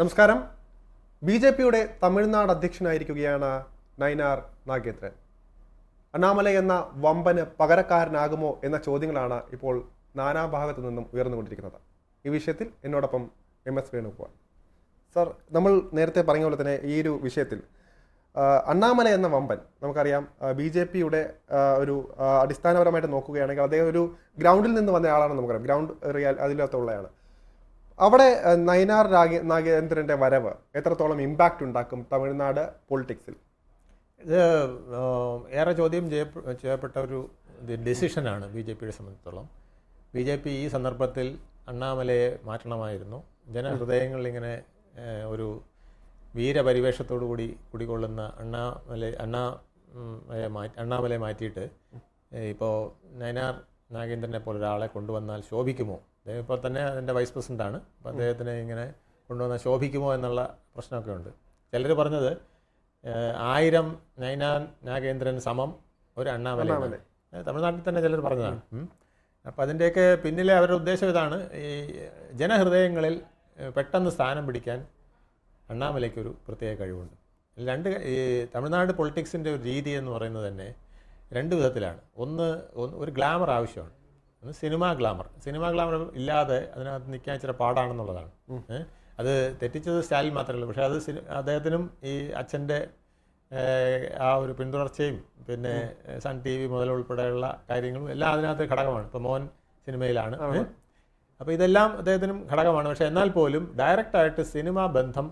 നമസ്കാരം. B J പിയുടെ തമിഴ്നാട് അധ്യക്ഷനായിരിക്കുകയാണ് നൈനാർ നാഗേന്ദ്രൻ. അണ്ണാമല എന്ന വമ്പന് പകരക്കാരനാകുമോ എന്ന ചോദ്യങ്ങളാണ് ഇപ്പോൾ നാനാഭാഗത്തു നിന്നും ഉയർന്നുകൊണ്ടിരിക്കുന്നത്. ഈ വിഷയത്തിൽ എന്നോടൊപ്പം എം എസ് വേണുഗോപാൽ. സർ നമ്മൾ നേരത്തെ പറഞ്ഞ പോലെ തന്നെ ഈ ഒരു വിഷയത്തിൽ അണ്ണാമല എന്ന വമ്പൻ നമുക്കറിയാം ബി ജെ പിയുടെ ഒരു അടിസ്ഥാനപരമായിട്ട് നോക്കുകയാണെങ്കിൽ അദ്ദേഹം ഒരു ഗ്രൗണ്ടിൽ നിന്ന് വന്ന ആളാണ് നമുക്കറിയാം. ഗ്രൗണ്ട് റിയാൽ അതിലകത്തുള്ളതാണ് അവിടെ നയനാർ രാഗ നാഗേന്ദ്രന്റെ വരവ് എത്രത്തോളം ഇമ്പാക്റ്റ് ഉണ്ടാക്കും തമിഴ്നാട് പൊളിറ്റിക്സിൽ ഇത് ഏറെ ചോദ്യം ചെയ്യപ്പെ- ചെയ്യപ്പെട്ട ഒരു ഡിസിഷനാണ് ബി ജെ പിയെ സംബന്ധിച്ചിടത്തോളം ബി ജെ പി ഈ സന്ദർഭത്തിൽ അണ്ണാമലയെ മാറ്റണമായിരുന്നു. ജനഹൃദയങ്ങളിൽ ഇങ്ങനെ ഒരു വീരപരിവേഷത്തോടു കൂടി കുടികൊള്ളുന്ന അണ്ണാമല അണ്ണാ മാറ്റി അണ്ണാമലയെ മാറ്റിയിട്ട് ഇപ്പോൾ നയനാർ നാഗേന്ദ്രനെ പോലെ ഒരാളെ കൊണ്ടുവന്നാൽ ശോഭിക്കുമോ? അദ്ദേഹം ഇപ്പോൾ തന്നെ അതിന്റെ വൈസ് പ്രസിഡന്റാണ് അപ്പോൾ അദ്ദേഹത്തിനെ ഇങ്ങനെ കൊണ്ടുവന്നാൽ ശോഭിക്കുമോ എന്നുള്ള പ്രശ്നമൊക്കെ ഉണ്ട്. ചിലർ പറഞ്ഞത് ആയിരം നൈനാൻ നാഗേന്ദ്രൻ സമം ഒരു അണ്ണാമല തമിഴ്നാട്ടിൽ തന്നെ ചിലർ പറഞ്ഞതാണ്. അപ്പോൾ അതിന്റെയൊക്കെ പിന്നിലെ അവരുടെ ഉദ്ദേശം ഇതാണ് ഈ ജനഹൃദയങ്ങളിൽ പെട്ടെന്ന് സ്ഥാനം പിടിക്കാൻ അണ്ണാമലയ്ക്കൊരു പ്രത്യേക കഴിവുണ്ട്. രണ്ട് ഈ തമിഴ്നാട് പൊളിറ്റിക്സിന്റെ ഒരു രീതി എന്ന് പറയുന്നത് തന്നെ രണ്ട് വിധത്തിലാണ്. ഒന്ന് ഒരു ഗ്ലാമർ ആവശ്യമാണ്. Cinema glamour. സിനിമ ഗ്ലാമർ ഇല്ലാതെ അതിനകത്ത് നിൽക്കാൻ ഇച്ചിരി പാടാണെന്നുള്ളതാണ്. അത് തെറ്റിച്ചത് സ്റ്റാലിൻ മാത്രമല്ല. പക്ഷേ അത് അദ്ദേഹത്തിനും ഈ അച്ഛന്റെ ആ ഒരു പിന്തുടർച്ചയും പിന്നെ സൺ ടി വി മുതലുൾപ്പെടെയുള്ള കാര്യങ്ങളും എല്ലാം അതിനകത്ത് ഘടകമാണ്. ഇപ്പോൾ മോഹൻ സിനിമയിലാണ്. അപ്പോൾ ഇതെല്ലാം അദ്ദേഹത്തിനും ഘടകമാണ്. പക്ഷേ എന്നാൽ പോലും ഡയറക്റ്റായിട്ട് സിനിമാ ബന്ധം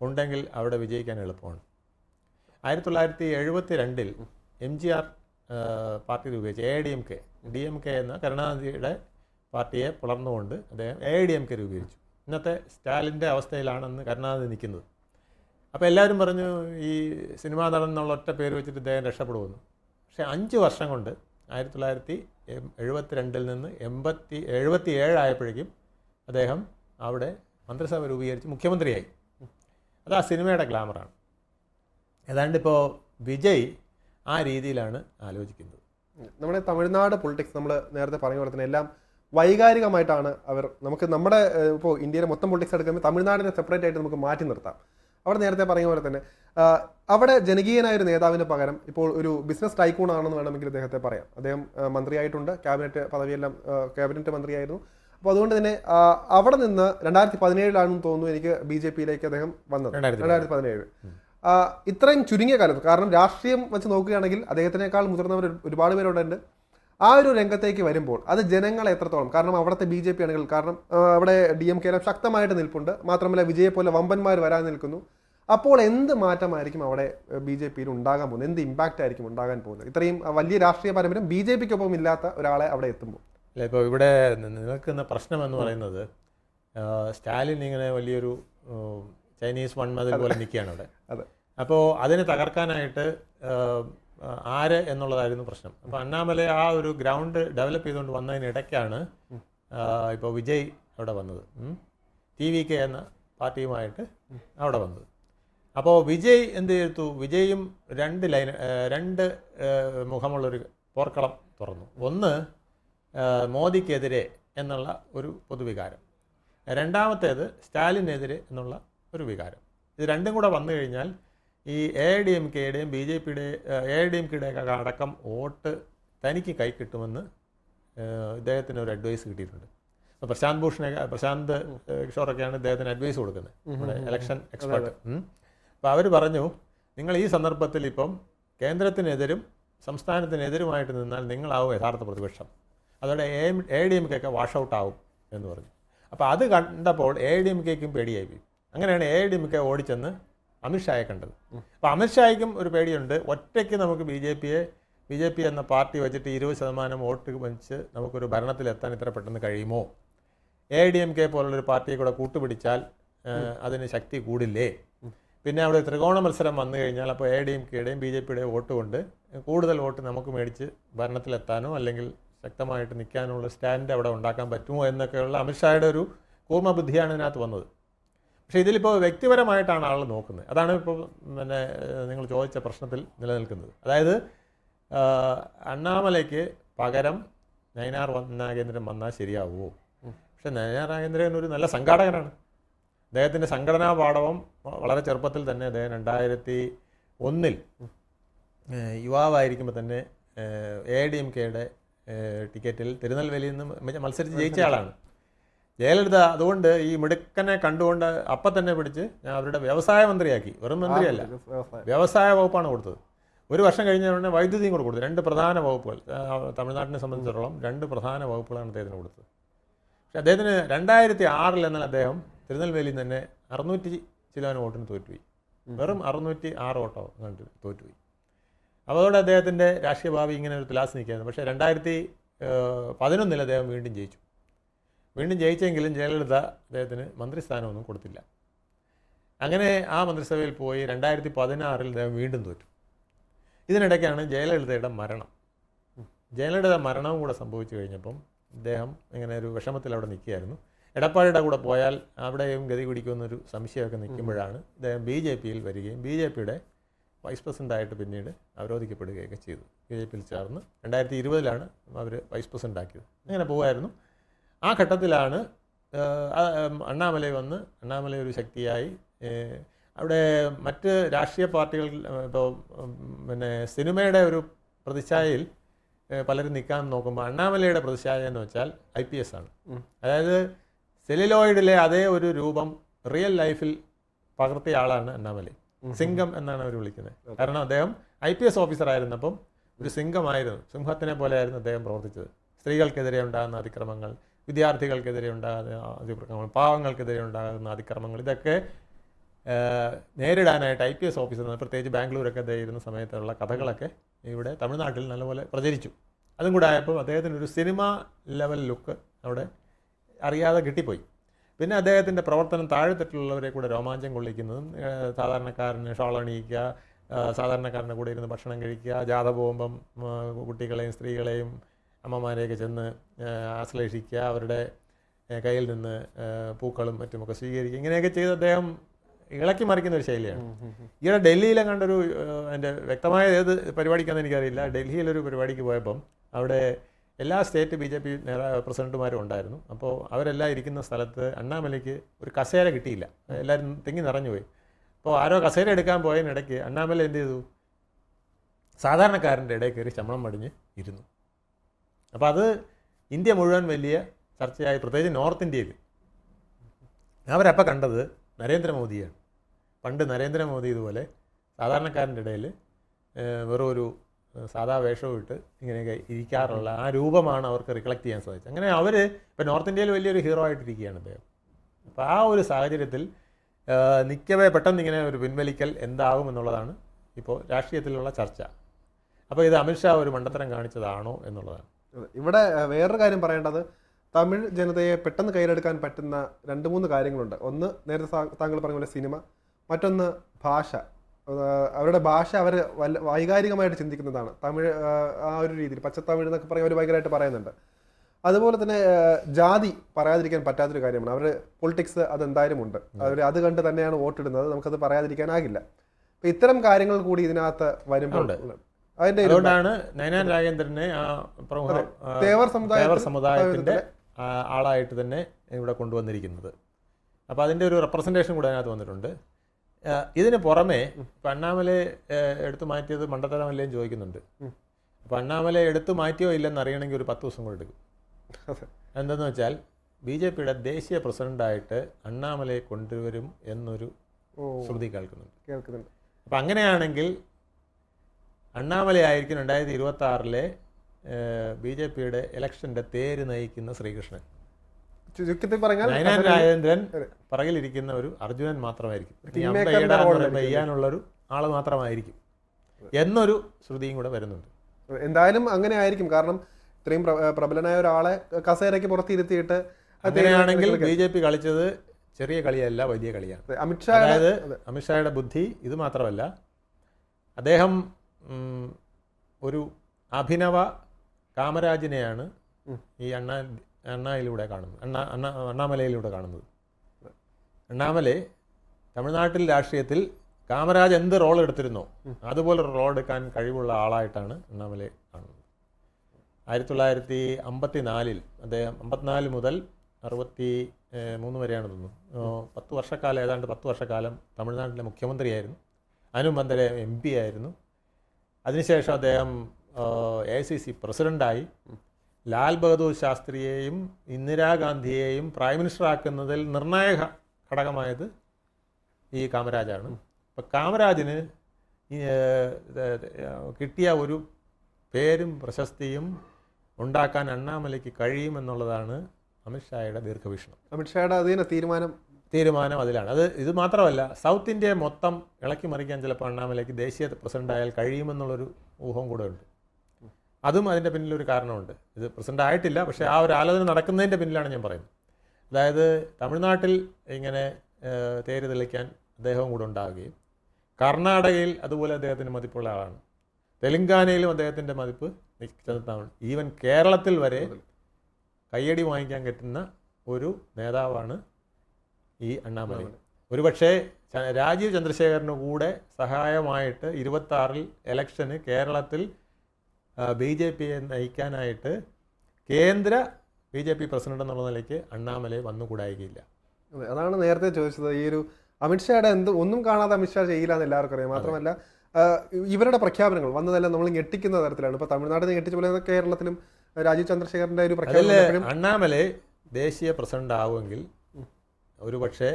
ഉണ്ടെങ്കിൽ അവിടെ വിജയിക്കാൻ എളുപ്പമാണ്. ആയിരത്തി തൊള്ളായിരത്തി എഴുപത്തി രണ്ടിൽ എം ജി ആർ പാർട്ടി രൂപീകരിച്ചു A D M K D M K എന്ന കരുണാനിധിയുടെ പാർട്ടിയെ പുലർന്നുകൊണ്ട് അദ്ദേഹം എ ഡി എം കെ രൂപീകരിച്ചു ഇന്നത്തെ സ്റ്റാലിന്റെ അവസ്ഥയിലാണെന്ന് കരുണാനിധി നിൽക്കുന്നത്. അപ്പോൾ എല്ലാവരും പറഞ്ഞു ഈ സിനിമാ നടൻ എന്നുള്ള ഒറ്റ പേര് വെച്ചിട്ട് ഇദ്ദേഹം രക്ഷപ്പെടുമെന്ന്. പക്ഷേ അഞ്ച് വർഷം കൊണ്ട് ആയിരത്തി തൊള്ളായിരത്തി എഴുപത്തി രണ്ടിൽ നിന്ന് എൺപത്തി എഴുപത്തി ഏഴായപ്പോഴേക്കും അദ്ദേഹം അവിടെ മന്ത്രിസഭ രൂപീകരിച്ച് മുഖ്യമന്ത്രിയായി. അത് ആ സിനിമയുടെ ഗ്ലാമറാണ്. ഏതാണ്ട് ഇപ്പോൾ വിജയ് ആ രീതിയിലാണ് ആലോചിക്കുന്നത്. നമ്മുടെ തമിഴ്നാട് പൊളിറ്റിക്സ് നമ്മൾ നേരത്തെ പറഞ്ഞ പോലെ തന്നെ എല്ലാം വൈകാരികമായിട്ടാണ് അവർ നമുക്ക് നമ്മുടെ ഇപ്പോൾ ഇന്ത്യയിലെ മൊത്തം പൊളിറ്റിക്സ് എടുക്കുമ്പോൾ തമിഴ്നാടിനെ സെപ്പറേറ്റ് ആയിട്ട് നമുക്ക് മാറ്റി നിർത്താം. അവിടെ നേരത്തെ പറഞ്ഞ പോലെ തന്നെ അവിടെ ജനകീയനായ ഒരു നേതാവിന് പകരം ഇപ്പോൾ ഒരു ബിസിനസ് ടൈക്കൂൺ ആണെന്ന് വേണമെങ്കിൽ അദ്ദേഹത്തെ പറയാം. അദ്ദേഹം മന്ത്രിയായിട്ടുണ്ട് ക്യാബിനറ്റ് പദവിയെല്ലാം ക്യാബിനറ്റ് മന്ത്രിയായിരുന്നു. അപ്പോൾ അതുകൊണ്ട് തന്നെ അവിടെ നിന്ന് രണ്ടായിരത്തി പതിനേഴിലാണെന്ന് തോന്നുന്നു എനിക്ക് ബി ജെ പിയിലേക്ക് അദ്ദേഹം വന്നത്. രണ്ടായിരത്തി പതിനേഴ്. ഇത്രയും ചുരുങ്ങിയ കാലത്ത് കാരണം രാഷ്ട്രീയം വെച്ച് നോക്കുകയാണെങ്കിൽ അദ്ദേഹത്തിനേക്കാൾ മുതിർന്നവർ ഒരുപാട് പേരുണ്ട് ഉണ്ട് ആ ഒരു രംഗത്തേക്ക് വരുമ്പോൾ അത് ജനങ്ങളെ എത്രത്തോളം കാരണം അവിടുത്തെ ബി ജെ പി ആണെങ്കിൽ കാരണം അവിടെ ഡി എം കെയിലും ശക്തമായിട്ട് നിൽപ്പുണ്ട്. മാത്രമല്ല വിജയെ പോലെ വമ്പന്മാർ വരാൻ നിൽക്കുന്നു. അപ്പോൾ എന്ത് മാറ്റമായിരിക്കും അവിടെ ബി ജെ പിയിൽ ഉണ്ടാകാൻ പോകുന്നത്? എന്ത് ഇമ്പാക്റ്റ് ആയിരിക്കും ഉണ്ടാകാൻ പോകുന്നത്? ഇത്രയും വലിയ രാഷ്ട്രീയ പാരമ്പര്യം ബി ജെ പിക്കൊപ്പം ഇല്ലാത്ത ഒരാളെ അവിടെ എത്തുമ്പോൾ. അല്ല ഇപ്പോൾ ഇവിടെ നിൽക്കുന്ന പ്രശ്നം എന്ന് പറയുന്നത് സ്റ്റാലിൻ ഇങ്ങനെ വലിയൊരു ചൈനീസ് മൺമതിൽ പോലെ നിൽക്കുകയാണ് അവിടെ. അതെ. അപ്പോൾ അതിനെ തകർക്കാനായിട്ട് ആര് എന്നുള്ളതായിരുന്നു പ്രശ്നം. അപ്പോൾ അണ്ണാമല ആ ഒരു ഗ്രൗണ്ട് ഡെവലപ്പ് ചെയ്തുകൊണ്ട് വന്നതിനിടയ്ക്കാണ് ഇപ്പോൾ വിജയ് അവിടെ വന്നത്. ടി വി കെ എന്ന പാർട്ടിയുമായിട്ട് അവിടെ വന്നത്. അപ്പോൾ വിജയ് എന്ത് ചെയ്തു? വിജയും രണ്ട് ലൈൻ രണ്ട് മുഖമുള്ളൊരു പോർക്കളം തുറന്നു. ഒന്ന് മോദിക്കെതിരെ എന്നുള്ള ഒരു പൊതുവികാരം. രണ്ടാമത്തേത് സ്റ്റാലിനെതിരെ എന്നുള്ള ഒരു വികാരം. ഇത് രണ്ടും കൂടെ വന്നു കഴിഞ്ഞാൽ ഈ എ ഐ ഡി എം കെയുടെയും ബി ജെ പിയുടെ എ ഐ ഡി എം കെയുടെ ഒക്കെ അടക്കം വോട്ട് തനിക്ക് കൈ കിട്ടുമെന്ന് ഇദ്ദേഹത്തിന് ഒരു അഡ്വൈസ് കിട്ടിയിട്ടുണ്ട്. അപ്പോൾ പ്രശാന്ത് ഭൂഷണെ പ്രശാന്ത് കിഷോറൊക്കെയാണ് ഇദ്ദേഹത്തിന് അഡ്വൈസ് കൊടുക്കുന്നത്. നമ്മുടെ ഇലക്ഷൻ എക്സ്പെർട്ട് അപ്പോൾ അവർ പറഞ്ഞു നിങ്ങൾ ഈ സന്ദർഭത്തിൽ ഇപ്പം കേന്ദ്രത്തിനെതിരും സംസ്ഥാനത്തിനെതിരുമായിട്ട് നിന്നാൽ നിങ്ങളാവും യഥാർത്ഥ പ്രതിപക്ഷം. അതോടെ A A D M K ഒക്കെ വാഷ് ഔട്ട് ആവും എന്ന് പറഞ്ഞു. അപ്പോൾ അത് കണ്ടപ്പോൾ എ ഡി എം കെക്കും പേടിയായി അങ്ങനെയാണ് എ ഡി എം കെ ഓടിച്ചെന്ന് അമിത്ഷായെ കണ്ടത്. അപ്പോൾ അമിത്ഷായ്ക്കും ഒരു പേടിയുണ്ട്. ഒറ്റയ്ക്ക് നമുക്ക് ബി ജെ പിയെ ബി ജെ പി എന്ന പാർട്ടി വെച്ചിട്ട് ഇരുപത് ശതമാനം വോട്ട് വെച്ച് നമുക്കൊരു ഭരണത്തിലെത്താൻ ഇത്ര പെട്ടെന്ന് കഴിയുമോ? എ ഡി എം കെ പോലുള്ളൊരു പാർട്ടിയെ കൂടെ കൂട്ടുപിടിച്ചാൽ അതിന് ശക്തി കൂടില്ലേ? പിന്നെ അവിടെ ത്രികോണ മത്സരം വന്നു കഴിഞ്ഞാൽ അപ്പോൾ എ ഡി എം കെയുടെയും ബി ജെ പിയുടെയും വോട്ട് കൊണ്ട് കൂടുതൽ വോട്ട് നമുക്ക് മേടിച്ച് ഭരണത്തിലെത്താനോ അല്ലെങ്കിൽ ശക്തമായിട്ട് നിൽക്കാനുള്ള സ്റ്റാൻഡ് അവിടെ ഉണ്ടാക്കാൻ പറ്റുമോ എന്നൊക്കെയുള്ള അമിത്ഷായുടെ ഒരു കൂർമ്മ ബുദ്ധിയാണ് ഇതിനകത്ത് വന്നത്. പക്ഷേ ഇതിലിപ്പോൾ വ്യക്തിപരമായിട്ടാണ് ആൾ നോക്കുന്നത്. അതാണ് ഇപ്പോൾ പിന്നെ നിങ്ങൾ ചോദിച്ച പ്രശ്നത്തിൽ നിലനിൽക്കുന്നത്. അതായത് അണ്ണാമലയ്ക്ക് പകരം നയനാർ നാഗേന്ദ്രൻ വന്നാൽ ശരിയാവുമോ പക്ഷേ നയനാർ നാഗേന്ദ്രൻ ഒരു നല്ല സംഘാടകനാണ്. അദ്ദേഹത്തിന്റെ സംഘടനാ പാഠവും വളരെ ചെറുപ്പത്തിൽ തന്നെ അദ്ദേഹം രണ്ടായിരത്തി ഒന്നിൽ യുവാവായിരിക്കുമ്പോൾ തന്നെ എ ഡി എം കെയുടെ ടിക്കറ്റിൽ തിരുനെൽവേലിയിൽ നിന്ന് മത്സരിച്ച് ജയിച്ച ആളാണ്. ജയലളിത അതുകൊണ്ട് ഈ മിടുക്കനെ കണ്ടുകൊണ്ട് അപ്പം തന്നെ പിടിച്ച് ഞാൻ അവരുടെ വ്യവസായ മന്ത്രിയാക്കി. വെറും മന്ത്രിയല്ല. വ്യവസായം. വകുപ്പാണ് കൊടുത്തത്. ഒരു വർഷം കഴിഞ്ഞ ഉടനെ വൈദ്യുതിയും കൂടെ കൊടുത്തു. രണ്ട് പ്രധാന വകുപ്പുകൾ. തമിഴ്നാട്ടിനെ സംബന്ധിച്ചിടത്തോളം രണ്ട് പ്രധാന വകുപ്പുകളാണ് അദ്ദേഹത്തിന് കൊടുത്തത്. പക്ഷേ അദ്ദേഹത്തിന് രണ്ടായിരത്തി ആറിൽ എന്നാൽ അദ്ദേഹം തിരുനെൽവേലിയിൽ തന്നെ അറുന്നൂറ്റി ചിലവന് വോട്ടിന് തോറ്റുപോയി. വെറും അറുന്നൂറ്റി ആറ് വോട്ടോ കണ്ട് തോറ്റുപോയി. അപ്പോൾ അതോടെ അദ്ദേഹത്തിന്റെ രാഷ്ട്രീയ ഭാവി ഇങ്ങനെ ഒരു തുലാസ് നിൽക്കുകയായിരുന്നു. പക്ഷേ രണ്ടായിരത്തി പതിനൊന്നിൽ അദ്ദേഹം വീണ്ടും ജയിച്ചു. വീണ്ടും ജയിച്ചെങ്കിലും ജയലളിത അദ്ദേഹത്തിന് മന്ത്രിസ്ഥാനമൊന്നും കൊടുത്തില്ല. അങ്ങനെ ആ മന്ത്രിസഭയിൽ പോയി രണ്ടായിരത്തി പതിനാറിൽ അദ്ദേഹം വീണ്ടും തോറ്റു. ഇതിനിടയ്ക്കാണ് ജയലളിതയുടെ മരണം. ജയലളിത മരണവും കൂടെ സംഭവിച്ചു കഴിഞ്ഞപ്പം അദ്ദേഹം ഇങ്ങനെ ഒരു വിഷമത്തിൽ അവിടെ നിൽക്കുകയായിരുന്നു. എടപ്പാടിയുടെ കൂടെ പോയാൽ അവിടെയും ഗതി പിടിക്കുമെന്നൊരു സംശയമൊക്കെ നിൽക്കുമ്പോഴാണ് ഇദ്ദേഹം ബി ജെ പിയിൽ വരികയും ബി ജെ പിയുടെ വൈസ് പ്രസിഡന്റായിട്ട് പിന്നീട് അവരോധിക്കപ്പെടുകയൊക്കെ ചെയ്തു. ബി ജെ പിയിൽ ചേർന്ന് രണ്ടായിരത്തി ഇരുപതിലാണ് അവർ വൈസ് പ്രസിഡന്റ് ആക്കിയത് അങ്ങനെ പോകുമായിരുന്നു ആ ഘട്ടത്തിലാണ് അണ്ണാമലൈ വന്ന് അണ്ണാമലൈ ഒരു ശക്തിയായി അവിടെ മറ്റ് രാഷ്ട്രീയ പാർട്ടികൾ ഇപ്പോൾ പിന്നെ സിനിമയുടെ ഒരു പ്രതിച്ഛായയിൽ പലരും നിൽക്കാൻ നോക്കുമ്പോൾ അണ്ണാമലയുടെ പ്രതിച്ഛായ എന്ന് വെച്ചാൽ ഐ പി എസ് ആണ്. അതായത് സെലിലോയിഡിലെ അതേ ഒരു രൂപം റിയൽ ലൈഫിൽ പകർത്തിയ ആളാണ് അണ്ണാമലൈ. സിംഗം എന്നാണ് അവർ വിളിക്കുന്നത്. കാരണം അദ്ദേഹം ഐ പി എസ് ഓഫീസർ ആയിരുന്നപ്പം ഒരു സിംഗമായിരുന്നു സിംഹത്തിനെ പോലെയായിരുന്നു അദ്ദേഹം പ്രവർത്തിച്ചത്. സ്ത്രീകൾക്കെതിരെ ഉണ്ടാകുന്ന അതിക്രമങ്ങൾ വിദ്യാർത്ഥികൾക്കെതിരെ ഉണ്ടാകുന്ന അതിക്രമങ്ങൾ പാവങ്ങൾക്കെതിരെ ഉണ്ടാകുന്ന അതിക്രമങ്ങൾ. ഇതൊക്കെ നേരിടാനായിട്ട് ഐ പി എസ് ഓഫീസർ പ്രത്യേകിച്ച് ബാംഗ്ലൂരൊക്കെ ഇരുന്ന സമയത്തുള്ള കഥകളൊക്കെ ഇവിടെ തമിഴ്നാട്ടിൽ നല്ലപോലെ പ്രചരിച്ചു. അതും കൂടെ ആയപ്പോൾ അദ്ദേഹത്തിന് ഒരു സിനിമ ലെവൽ ലുക്ക് അവിടെ അറിയാതെ കിട്ടിപ്പോയി. പിന്നെ അദ്ദേഹത്തിന്റെ പ്രവർത്തനം താഴെത്തട്ടിലുള്ളവരെ കൂടെ രോമാഞ്ചം കൊള്ളിക്കുന്നതും സാധാരണക്കാരന് ഷോളണിയിക്കുക സാധാരണക്കാരന്റെ കൂടെ ഇരുന്ന് ഭക്ഷണം കഴിക്കുക ജാഥ പോകുമ്പം കുട്ടികളെയും സ്ത്രീകളെയും അമ്മമാരെയൊക്കെ ചെന്ന് ആശ്ലേഷിക്കുക അവരുടെ കയ്യിൽ നിന്ന് പൂക്കളും മറ്റുമൊക്കെ സ്വീകരിക്കുക. ഇങ്ങനെയൊക്കെ ചെയ്ത് അദ്ദേഹം ഇളക്കി മറിക്കുന്ന ഒരു ശൈലിയാണ്. ഈയിടെ ഡൽഹിയിലെ കണ്ടൊരു എന്റെ വ്യക്തമായ ഏത് പരിപാടിക്കാന്ന് എനിക്കറിയില്ല. ഡൽഹിയിലൊരു പരിപാടിക്ക് പോയപ്പം അവിടെ എല്ലാ സ്റ്റേറ്റ് ബി ജെ പി നേതാ പ്രസിഡന്റുമാരും ഉണ്ടായിരുന്നു. അപ്പോൾ അവരെല്ലാം ഇരിക്കുന്ന സ്ഥലത്ത് അണ്ണാമലയ്ക്ക് ഒരു കസേര കിട്ടിയില്ല. എല്ലാവരും തിങ്ങി നിറഞ്ഞുപോയി അപ്പോൾ ആരോ കസേര എടുക്കാൻ പോയതിനിടയ്ക്ക് അണ്ണാമല എന്ത് ചെയ്തു? സാധാരണക്കാരന്റെ ഇടയിൽ കയറി ശമ്പളം മടിഞ്ഞ് ഇരുന്നു. അപ്പോൾ അത് ഇന്ത്യ മുഴുവൻ വലിയ ചർച്ചയായി പ്രത്യേകിച്ച് നോർത്ത് ഇന്ത്യയിൽ. അവരപ്പോൾ കണ്ടത് നരേന്ദ്രമോദിയാണ്. പണ്ട് നരേന്ദ്രമോദി ഇതുപോലെ സാധാരണക്കാരന്റെ ഇടയിൽ വെറും ഒരു സാധാ വേഷവും ഇട്ട് ഇങ്ങനെയൊക്കെ ഇരിക്കാറുള്ള ആ രൂപമാണ് അവർക്ക് റിക്ലക്ട് ചെയ്യാൻ സാധിച്ചത്. അങ്ങനെ അവർ ഇപ്പോൾ നോർത്ത് ഇന്ത്യയിൽ വലിയൊരു ഹീറോ ആയിട്ടിരിക്കുകയാണ് അദ്ദേഹം അപ്പോൾ ആ ഒരു സാഹചര്യത്തിൽ നിൽക്കവേ പെട്ടെന്ന് ഇങ്ങനെ ഒരു പിൻവലിക്കൽ എന്താകും എന്നുള്ളതാണ് ഇപ്പോൾ രാഷ്ട്രീയത്തിലുള്ള ചർച്ച. അപ്പോൾ ഇത് അമിത്ഷാ ഒരു മണ്ടത്തരം കാണിച്ചതാണോ എന്നുള്ളതാണ്. ഇവിടെ വേറൊരു കാര്യം പറയേണ്ടത്. തമിഴ് ജനതയെ പെട്ടെന്ന് കയ്യിലെടുക്കാൻ പറ്റുന്ന രണ്ട് മൂന്ന് കാര്യങ്ങളുണ്ട്. ഒന്ന് നേരത്തെ താങ്കൾ പറഞ്ഞ പോലെ സിനിമ. മറ്റൊന്ന് ഭാഷ. അവരുടെ ഭാഷ അവർ വല്ല വൈകാരികമായിട്ട് ചിന്തിക്കുന്നതാണ്. തമിഴ് ആ ഒരു രീതിയിൽ പച്ചത്തമിഴ് എന്നൊക്കെ പറയും അവർ ഭയങ്കരമായിട്ട് പറയുന്നുണ്ട്. അതുപോലെ തന്നെ ജാതി പറയാതിരിക്കാൻ പറ്റാത്തൊരു കാര്യമാണ്. അവർ പൊളിറ്റിക്സ് അതെന്തായാലും ഉണ്ട്. അവർ അത് കണ്ട് തന്നെയാണ് വോട്ടിടുന്നത്. നമുക്കത് പറയാതിരിക്കാനാകില്ല. അപ്പം ഇത്തരം കാര്യങ്ങൾ കൂടി ഇതിനകത്ത് വരുമ്പോൾ അതിന്റെ അതുകൊണ്ടാണ് നയനാൻ രാജേന്ദ്രനെ ആ പ്രമുഖ തേവർ തേവർ സമുദായത്തിന്റെ ആളായിട്ട് തന്നെ ഇവിടെ കൊണ്ടുവന്നിരിക്കുന്നത്. അപ്പോൾ അതിന്റെ ഒരു റെപ്രസെന്റേഷൻ കൂടെ അതിനകത്ത് വന്നിട്ടുണ്ട്. ഇതിന് പുറമെ ഇപ്പം അണ്ണാമലെ എടുത്തു മാറ്റിയത് മണ്ടത്തരമല്ലേന്ന് ചോദിക്കുന്നുണ്ട്. അപ്പം അണ്ണാമലെ എടുത്തു മാറ്റിയോ ഇല്ലെന്ന് അറിയണമെങ്കിൽ ഒരു പത്ത് ദിവസം കൂടെ എടുക്കും. എന്തെന്ന് വെച്ചാൽ ബി ജെ പിയുടെ ദേശീയ പ്രസിഡന്റായിട്ട് അണ്ണാമലയെ കൊണ്ടുവരും എന്നൊരു ശ്രുതി കേൾക്കുന്നുണ്ട്. കേൾക്കുന്നുണ്ട്. അപ്പം അങ്ങനെയാണെങ്കിൽ അണ്ണാമല ആയിരിക്കും രണ്ടായിരത്തി ഇരുപത്തി ആറിലെ ബി ജെ പിയുടെ ഇലക്ഷന്റെ തേര് നയിക്കുന്ന ശ്രീകൃഷ്ണൻ. ചുരുക്കത്തിൽ പറഞ്ഞാൽ നയനാൻ രാജേന്ദ്രൻ പിറകിലിരിക്കുന്ന ഒരു അർജുനൻ മാത്രമായിരിക്കും. ചെയ്യാനുള്ളൊരു ആൾ മാത്രമായിരിക്കും എന്നൊരു ശ്രുതിയും കൂടെ വരുന്നുണ്ട്. എന്തായാലും അങ്ങനെ ആയിരിക്കും. കാരണം ഇത്രയും പ്രബലനായ ഒരാളെ കസേരയ്ക്ക് പുറത്തിരുത്തിയിട്ട് അങ്ങനെയാണെങ്കിൽ ബി ജെ പി കളിച്ചത് ചെറിയ കളിയല്ല വലിയ കളിയാണ്. അമിത്ഷാ അതായത് അമിത്ഷായുടെ ബുദ്ധി ഇത് മാത്രമല്ല അദ്ദേഹം ഒരു അഭിനവ കാമരാജിനെയാണ് ഈ അണ്ണ അണ്ണായിലൂടെ കാണുന്നത്. അണ്ണ അണ്ണ അണ്ണാമലയിലൂടെ കാണുന്നത്. അണ്ണാമലെ തമിഴ്നാട്ടിൽ രാഷ്ട്രീയത്തിൽ കാമരാജ് എന്ത് റോൾ എടുത്തിരുന്നോ അതുപോലെ ഒരു റോൾ എടുക്കാൻ കഴിവുള്ള ആളായിട്ടാണ് അണ്ണാമലെ കാണുന്നത്. ആയിരത്തി തൊള്ളായിരത്തി അമ്പത്തി നാലിൽ അദ്ദേഹം അമ്പത്തിനാല് മുതൽ അറുപത്തി മൂന്ന് വരെയാണ് തോന്നുന്നു. പത്ത് വർഷക്കാലം ഏതാണ്ട് പത്ത് വർഷക്കാലം തമിഴ്നാട്ടിലെ മുഖ്യമന്ത്രിയായിരുന്നു. അനുബന്ധരെ എം പി ആയിരുന്നു. അതിനുശേഷം അദ്ദേഹം എ സി സി പ്രസിഡന്റായി ലാൽ ബഹദൂർ ശാസ്ത്രിയെയും ഇന്ദിരാഗാന്ധിയെയും പ്രൈം മിനിസ്റ്റർ ആക്കുന്നതിൽ നിർണായക ഘടകമായത് ഈ കാമരാജാണ്. അപ്പം കാമരാജിന് കിട്ടിയ ഒരു പേരും പ്രശസ്തിയും ഉണ്ടാക്കാൻ അണ്ണാമലയ്ക്ക് കഴിയുമെന്നുള്ളതാണ് അമിത്ഷായുടെ ദീർഘവീക്ഷണം. അമിത്ഷായുടെ അതിന് തീരുമാനം തീരുമാനം അതിലാണ്. അത് ഇത് മാത്രമല്ല സൗത്ത് ഇന്ത്യയെ മൊത്തം ഇളക്കി മറിക്കാൻ ചിലപ്പോൾ അണ്ണാമലയ്ക്ക് ദേശീയ പ്രസിഡന്റ് ആയാൽ കഴിയുമെന്നുള്ളൊരു ഊഹം കൂടെ ഉണ്ട്. അതും അതിന്റെ പിന്നിലൊരു കാരണമുണ്ട്. ഇത് പ്രസിഡന്റ് ആയിട്ടില്ല പക്ഷേ ആ ഒരു ആലോചന നടക്കുന്നതിന്റെ പിന്നിലാണ് ഞാൻ പറയുന്നത്. അതായത് തമിഴ്നാട്ടിൽ ഇങ്ങനെ തേര് തെളിക്കാൻ അദ്ദേഹവും കൂടെ ഉണ്ടാവുകയും കർണാടകയിൽ അതുപോലെ അദ്ദേഹത്തിന് മതിപ്പുള്ള ആളാണ്. തെലുങ്കാനയിലും അദ്ദേഹത്തിന്റെ മതിപ്പ് നിശ്ചിതമാണ് ഈവൻ കേരളത്തിൽ വരെ കയ്യടി വാങ്ങിക്കാൻ പറ്റുന്ന ഒരു നേതാവാണ് ഈ അണ്ണാമലൈ. ഒരുപക്ഷെ രാജീവ് ചന്ദ്രശേഖരന് കൂടെ സഹായമായിട്ട് ഇരുപത്തി ആറിൽ ഇലക്ഷന് കേരളത്തിൽ ബി ജെ പിയെ നയിക്കാനായിട്ട് കേന്ദ്ര ബി ജെ പി പ്രസിഡന്റ് എന്നുള്ള നിലയ്ക്ക് അണ്ണാമലൈ വന്നുകൂടായികയില്ല. അതാണ് നേരത്തെ ചോദിച്ചത്. ഈ ഒരു അമിത്ഷായുടെ എന്ത് ഒന്നും കാണാതെ അമിത്ഷാ ചെയ്യില്ല എന്ന് എല്ലാവർക്കും അറിയാം. മാത്രമല്ല ഇവരുടെ പ്രഖ്യാപനങ്ങൾ വന്നതെല്ലാം നമ്മൾ ഞെട്ടിക്കുന്ന തരത്തിലാണ്. ഇപ്പൊ തമിഴ്നാട് ഞെട്ടിച്ച പോലെ കേരളത്തിലും രാജീവ് ചന്ദ്രശേഖരന്റെ ഒരു പ്രഖ്യാപനം അണ്ണാമലൈ ദേശീയ പ്രസിഡന്റ് ആവുമെങ്കിൽ ഒരുപക്ഷെ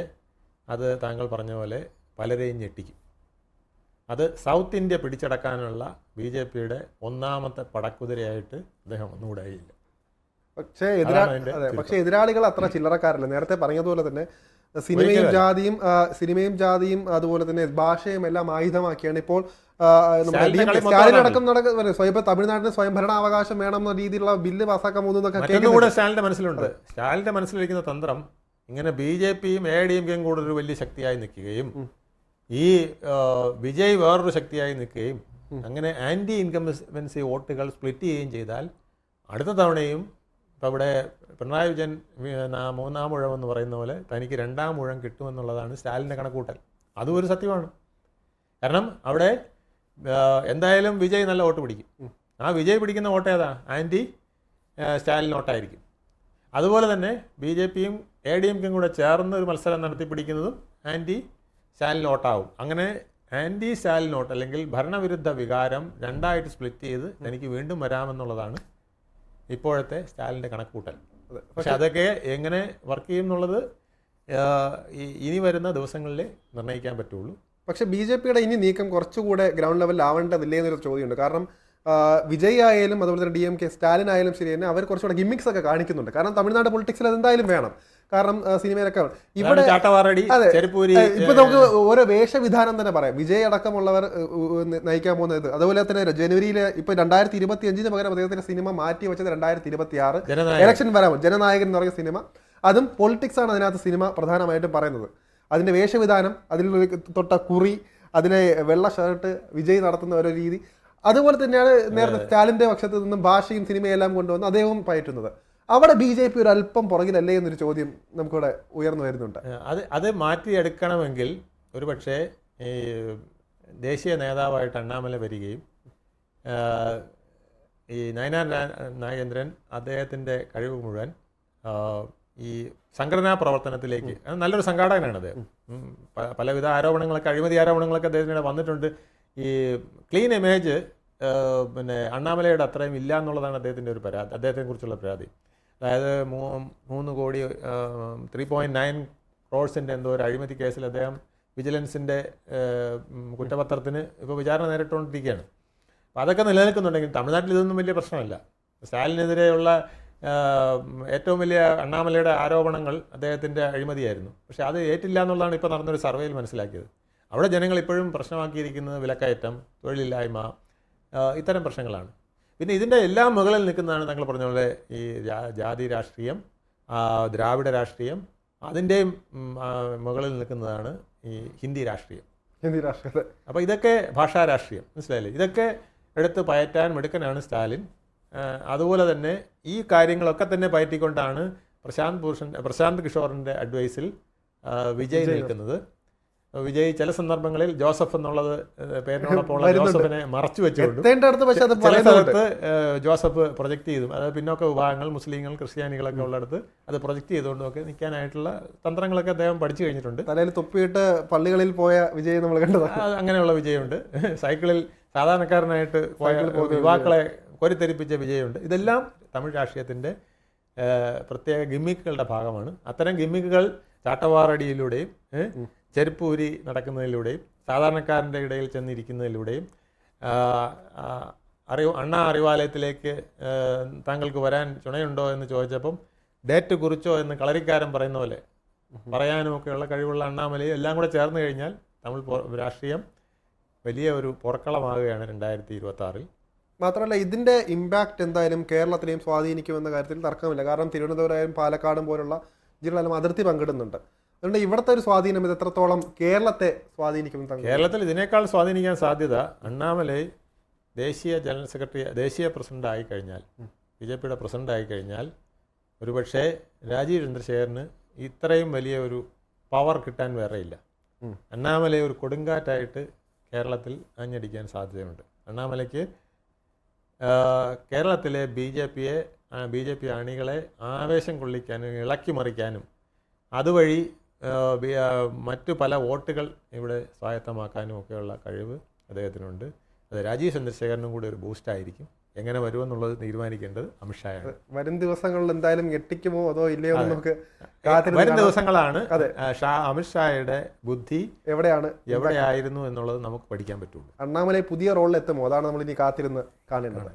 അത് താങ്കൾ പറഞ്ഞ പോലെ പലരെയും ഞെട്ടിക്കും. അത് സൗത്ത് ഇന്ത്യ പിടിച്ചടക്കാനുള്ള ബി ജെ പിയുടെ ഒന്നാമത്തെ പടക്കുതിരയായിട്ട് അദ്ദേഹം ഒന്നുകൂടായില്ല. പക്ഷേ എതിരാ അതെ പക്ഷേ എതിരാളികൾ അത്ര ചില്ലറക്കാരല്ല. നേരത്തെ പറഞ്ഞതുപോലെ തന്നെ സിനിമയും. ജാതിയും സിനിമയും ജാതിയും അതുപോലെ തന്നെ ഭാഷയും എല്ലാം ആയുധമാക്കിയാണ് ഇപ്പോൾ നമ്മുടെ സ്റ്റാലിൻ. അടക്കം നടക്കുന്ന സ്വയം തമിഴ്നാട്ടിന് സ്വയംഭരണാവകാശം വേണം എന്ന രീതിയിലുള്ള ബില്ല് പാസ്സാക്കാൻ പോകുന്നതൊക്കെ സ്റ്റാലിന്റെ മനസ്സിലുണ്ട്. സ്റ്റാലിന്റെ മനസ്സിലിരിക്കുന്ന തന്ത്രം ഇങ്ങനെ ബി ജെ പിയും എ ഡി എം കെയും കൂടെ ഒരു വലിയ ശക്തിയായി നിൽക്കുകയും ഈ വിജയ് വേറൊരു ശക്തിയായി നിൽക്കുകയും അങ്ങനെ ആന്റി ഇൻകംബൻസി വോട്ടുകൾ സ്പ്ലിറ്റ് ചെയ്യുകയും ചെയ്താൽ അടുത്ത തവണയും ഇപ്പം ഇവിടെ പിണറായി വിജയൻ മൂന്നാം മുഴം എന്ന് പറയുന്ന പോലെ തനിക്ക് രണ്ടാം മുഴം കിട്ടുമെന്നുള്ളതാണ് സ്റ്റാലിന്റെ കണക്കൂട്ടൽ. അതും ഒരു സത്യമാണ്. കാരണം അവിടെ എന്തായാലും വിജയ് നല്ല വോട്ട് പിടിക്കും. ആ വിജയ് പിടിക്കുന്ന വോട്ട് ഏതാ? ആന്റി സ്റ്റാലിൻ വോട്ടായിരിക്കും. അതുപോലെ തന്നെ ബി ജെ പിയും എ ഡി എം കെയും കൂടെ ചേർന്ന് ഒരു മത്സരം നടത്തി പിടിക്കുന്നതും ആന്റി സ്റ്റാലിൻ വോട്ടാവും അങ്ങനെ ആന്റി സ്റ്റാലിൻ വോട്ട് അല്ലെങ്കിൽ ഭരണവിരുദ്ധ വികാരം രണ്ടായിട്ട് സ്പ്ലിറ്റ് ചെയ്ത് തനിക്ക് വീണ്ടും വരാമെന്നുള്ളതാണ് ഇപ്പോഴത്തെ സ്റ്റാലിന്റെ കണക്കൂട്ടൽ. പക്ഷെ അതൊക്കെ എങ്ങനെ വർക്ക് ചെയ്യും എന്നുള്ളത് ഇനി വരുന്ന ദിവസങ്ങളിൽ നിർണയിക്കാൻ പറ്റുള്ളൂ. പക്ഷേ ബി ജെ പിയുടെ ഇനി നീക്കം കുറച്ചുകൂടെ ഗ്രൗണ്ട് ലെവലിൽ ആവേണ്ടതില്ലേ എന്നൊരു ചോദ്യമുണ്ട്. കാരണം വിജയ് ആയാലും അതുപോലെ തന്നെ ഡി എം കെ സ്റ്റാലിൻ ആയാലും ശരി തന്നെ അവർ കുറച്ചുകൂടെ ഗിമ്മിക്സ് ഒക്കെ കാണിക്കുന്നുണ്ട്. കാരണം തമിഴ്നാട് പൊളിറ്റിക്സിൽ അതെന്തായാലും വേണം. കാരണം സിനിമയിലൊക്കെ ഇവിടെ ഇപ്പൊ നമുക്ക് ഓരോ വേഷവിധാനം തന്നെ പറയാം. വിജയ് അടക്കമുള്ളവർ നയിക്കാൻ പോകുന്നത് അതുപോലെ തന്നെ ജനുവരിയിലെ ഇപ്പൊ രണ്ടായിരത്തി ഇരുപത്തി അഞ്ചിന് പകരം അദ്ദേഹത്തിന്റെ സിനിമ മാറ്റി വെച്ചത് രണ്ടായിരത്തി ഇരുപത്തി ആറ് ഇലക്ഷൻ വരാമോ ജനനായകൻ എന്ന് പറയുന്ന സിനിമ. അതും പൊളിറ്റിക്സ് ആണ് അതിനകത്ത് സിനിമ പ്രധാനമായിട്ടും പറയുന്നത്. അതിന്റെ വേഷവിധാനം അതിൽ തൊട്ട കുറി അതിലെ വെള്ള ഷർട്ട് വിജയ് നടത്തുന്ന ഓരോ രീതി. അതുപോലെ തന്നെയാണ് നേരത്തെ സ്റ്റാലിന്റെ പക്ഷത്ത് നിന്നും ഭാഷയും സിനിമയും എല്ലാം കൊണ്ടുവന്ന് അദ്ദേഹവും പയറ്റുന്നത്. അവിടെ ബി ജെ പി ഒരു അല്പം പുറകിലല്ലേ എന്നൊരു ചോദ്യം നമുക്കിവിടെ ഉയർന്നു വരുന്നുണ്ട്. അത് അത് മാറ്റിയെടുക്കണമെങ്കിൽ ഒരു പക്ഷേ ഈ ദേശീയ നേതാവായിട്ട് അണ്ണാമല വരികയും ഈ നയനാർ നാഗേന്ദ്രൻ അദ്ദേഹത്തിന്റെ കഴിവ് മുഴുവൻ ഈ സംഘടനാ പ്രവർത്തനത്തിലേക്ക് അത് നല്ലൊരു സംഘാടകനാണ് അദ്ദേഹം. പ- പലവിധ ആരോപണങ്ങളൊക്കെ അഴിമതി ആരോപണങ്ങളൊക്കെ അദ്ദേഹത്തിനിടെ വന്നിട്ടുണ്ട്. ഈ ക്ലീൻ ഇമേജ് പിന്നെ അണ്ണാമലയുടെ അത്രയും ഇല്ല എന്നുള്ളതാണ് അദ്ദേഹത്തിന്റെ ഒരു പരാതി അദ്ദേഹത്തെക്കുറിച്ചുള്ള പരാതി. അതായത് മൂന്ന് കോടി ത്രീ പോയിന്റ് നയൻ ക്രോഡ്സിന്റെ എന്തോ ഒരു അഴിമതി കേസിൽ അദ്ദേഹം വിജിലൻസിന്റെ കുറ്റപത്രത്തിന് ഇപ്പോൾ വിചാരണ നേരിട്ടുകൊണ്ടിരിക്കുകയാണ് അപ്പോൾ അതൊക്കെ നിലനിൽക്കുന്നുണ്ടെങ്കിൽ തമിഴ്നാട്ടിൽ ഇതൊന്നും വലിയ പ്രശ്നമല്ല. സ്റ്റാലിനെതിരെയുള്ള ഏറ്റവും വലിയ അണ്ണാമലയുടെ ആരോപണങ്ങൾ അദ്ദേഹത്തിന്റെ അഴിമതിയായിരുന്നു. പക്ഷേ അത് ഏറ്റില്ല എന്നുള്ളതാണ് ഇപ്പോൾ നടന്നൊരു സർവേയിൽ മനസ്സിലാക്കിയത്. അവിടെ ജനങ്ങൾ ഇപ്പോഴും പ്രശ്നമാക്കിയിരിക്കുന്നത് വിലക്കയറ്റം തൊഴിലില്ലായ്മ ഇത്തരം പ്രശ്നങ്ങളാണ്. പിന്നെ ഇതിന്റെ എല്ലാ മുകളിൽ നിൽക്കുന്നതാണ് താങ്കൾ പറഞ്ഞ പോലെ ഈ ജാതി രാഷ്ട്രീയം ദ്രാവിഡ രാഷ്ട്രീയം അതിന്റെയും മുകളിൽ നിൽക്കുന്നതാണ് ഈ ഹിന്ദി രാഷ്ട്രീയം. ഹിന്ദി രാഷ്ട്രീയം അപ്പോൾ ഇതൊക്കെ ഭാഷാ രാഷ്ട്രീയം മനസ്സിലായില്ലേ? ഇതൊക്കെ എടുത്ത് പയറ്റാൻ മിടുക്കനാണ് സ്റ്റാലിൻ. അതുപോലെ തന്നെ ഈ കാര്യങ്ങളൊക്കെ തന്നെ പയറ്റിക്കൊണ്ടാണ് പ്രശാന്ത് ഭൂഷൺ പ്രശാന്ത് കിഷോറിന്റെ അഡ്വൈസിൽ വിജയ് നിൽക്കുന്നത്. വിജയ് ചില സന്ദർഭങ്ങളിൽ ജോസഫ് എന്നുള്ളത് ഏഹ്, പേരിനോടൊപ്പം ഉള്ള വരുന്നുണ്ട്. ജോസഫിനെ മറച്ചു വെച്ചുകൊണ്ടും അടുത്ത് പക്ഷെ അത് ചില സ്ഥലത്ത് ജോസഫ് പ്രൊജക്ട് ചെയ്തു. അതായത് പിന്നോക്ക വിഭാഗങ്ങൾ മുസ്ലിങ്ങൾ ക്രിസ്ത്യാനികളൊക്കെ ഉള്ളിടത്ത് അത് പ്രൊജക്ട് ചെയ്തുകൊണ്ടും ഒക്കെ നിൽക്കാനായിട്ടുള്ള തന്ത്രങ്ങളൊക്കെ അദ്ദേഹം പഠിച്ചു കഴിഞ്ഞിട്ടുണ്ട്. തലയിൽ തൊപ്പിയിട്ട് പള്ളികളിൽ പോയ വിജയ് നമ്മൾ കണ്ടതാണ്. അങ്ങനെയുള്ള വിജയമുണ്ട്. സൈക്കിളിൽ സാധാരണക്കാരനായിട്ട് പോയ യുവാക്കളെ കോരിത്തെരിപ്പിച്ച വിജയമുണ്ട്. ഇതെല്ലാം തമിഴ് രാഷ്ട്രീയത്തിന്റെ പ്രത്യേക ഗിമ്മിക്കുകളുടെ ഭാഗമാണ്. അത്തരം ഗിമ്മിക്കുകൾ ചാട്ടവാറടിയിലൂടെയും ഏ, ചെരുപ്പ് ഊരി നടക്കുന്നതിലൂടെയും സാധാരണക്കാരന്റെ ഇടയിൽ ചെന്നിരിക്കുന്നതിലൂടെയും അറിവ് അണ്ണാ അറിവാലയത്തിലേക്ക് താങ്കൾക്ക് വരാൻ ചുണയുണ്ടോ എന്ന് ചോദിച്ചപ്പം ഡേറ്റ് കുറിച്ചോ എന്ന് കളരിക്കാരൻ പറയുന്ന പോലെ പറയാനും ഒക്കെയുള്ള കഴിവുള്ള അണ്ണാമലയും എല്ലാം കൂടെ ചേർന്ന് കഴിഞ്ഞാൽ തമിഴ് രാഷ്ട്രീയം വലിയ ഒരു പുറക്കളമാകുകയാണ് രണ്ടായിരത്തി ഇരുപത്തി ആറിൽ മാത്രമല്ല ഇതിന്റെ ഇമ്പാക്റ്റ് എന്തായാലും കേരളത്തിലെയും സ്വാധീനിക്കുമെന്ന കാര്യത്തിൽ തർക്കമില്ല. കാരണം തിരുവനന്തപുരം പാലക്കാടും പോലുള്ള ജില്ലകളെല്ലാം അതിർത്തി പങ്കിടുന്നുണ്ട്. അതുകൊണ്ട് ഇവിടുത്തെ ഒരു സ്വാധീനം ഇത് എത്രത്തോളം കേരളത്തെ സ്വാധീനിക്കും കേരളത്തിൽ ഇതിനേക്കാൾ സ്വാധീനിക്കാൻ സാധ്യത അണ്ണാമലൈ ദേശീയ ജനറൽ സെക്രട്ടറി ദേശീയ പ്രസിഡന്റ് ആയി കഴിഞ്ഞാൽ ബി ജെ പിയുടെ പ്രസിഡന്റ് ആയി കഴിഞ്ഞാൽ ഒരുപക്ഷേ രാജീവ് ചന്ദ്രശേഖരന് ഇത്രയും വലിയ ഒരു പവർ കിട്ടാൻ വേറെ ഇല്ല. അണ്ണാമല ഒരു കൊടുങ്കാറ്റായിട്ട് കേരളത്തിൽ ആഞ്ഞടിക്കാൻ സാധ്യതയുണ്ട്. അണ്ണാമലയ്ക്ക് കേരളത്തിലെ ബി ജെ പിയെ ബി ജെ പി അണികളെ ആവേശം കൊള്ളിക്കാനും ഇളക്കി മറിക്കാനും അതുവഴി മറ്റു പല വോട്ടുകൾ ഇവിടെ സ്വായത്തമാക്കാനും ഒക്കെയുള്ള കഴിവ് അദ്ദേഹത്തിനുണ്ട്. അത് രാജീവ് ചന്ദ്രശേഖരനും കൂടി ഒരു ബൂസ്റ്റായിരിക്കും എങ്ങനെ വരുമെന്നുള്ളത് തീരുമാനിക്കേണ്ടത് അമിത്ഷായാണ്. വരും ദിവസങ്ങളിൽ എന്തായാലും ഞെട്ടിക്കുമോ അതോ ഇല്ലയോ നമുക്ക് വരും ദിവസങ്ങളാണ്. ഷാ അമിത്ഷായുടെ ബുദ്ധി എവിടെയാണ്? എവിടെയായിരുന്നു എന്നുള്ളത് നമുക്ക് പഠിക്കാൻ പറ്റുള്ളൂ. അണ്ണാമലൈ പുതിയ റോളിൽ എത്തുമോ അതാണ് നമ്മൾ ഇനി കാത്തിരുന്ന് കാണേണ്ടത്.